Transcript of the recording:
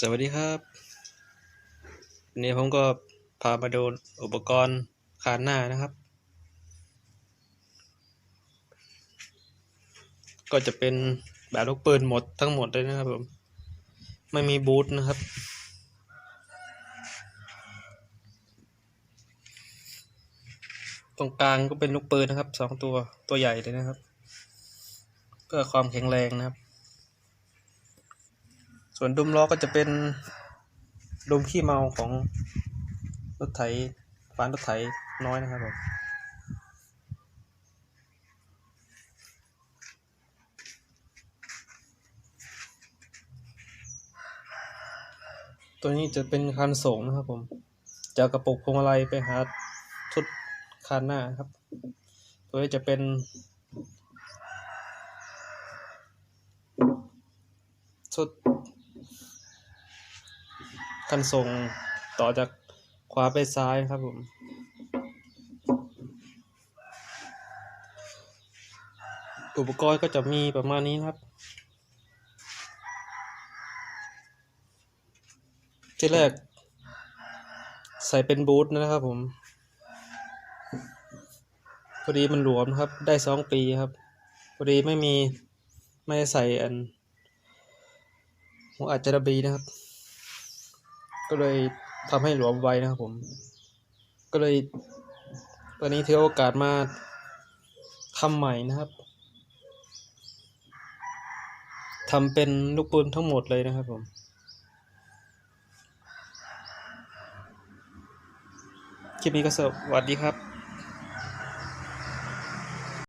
สวัสดีครับวันนี้ผมก็พามาดูอุปกรณ์คานหน้านะครับ ก็จะเป็นแบบลูกปืนหมดทั้งหมดเลยนะครับผม ไม่มีบูทนะครับ ตรงกลางก็เป็นลูกปืนนะครับสองตัวตัวใหญ่เลยนะครับ เพื่อความแข็งแรงนะครับ ส่วนดุมล้อก็จะเป็นดุมขี้เมาของรถไถฟานรถไถน้อยนะครับผมตัวนี้จะเป็นคันส่งนะครับผมจากกระปุกพวงมาลัยไปหาชุดคันหน้าครับ ตัวนี้จะเป็นชุด คันส่งต่อจากขวาไปซ้ายครับผมอุปกรณ์ก็จะมีประมาณนี้นะครับ ที่แรก ใส่เป็นบูทนะครับผม พอดีมันหลวมครับ ได้สองปีครับ พอดีไม่มี ไม่ได้ใส่อันหัวอัจจระบีนะครับ ก็เลยทำให้หลวมไวนะครับผม ก็เลย ตอนนี้ถือโอกาสมาทำใหม่นะครับทำเป็นลูกปืนทั้งหมดเลยนะครับผมคลิปนี้ก็สวัสดีครับ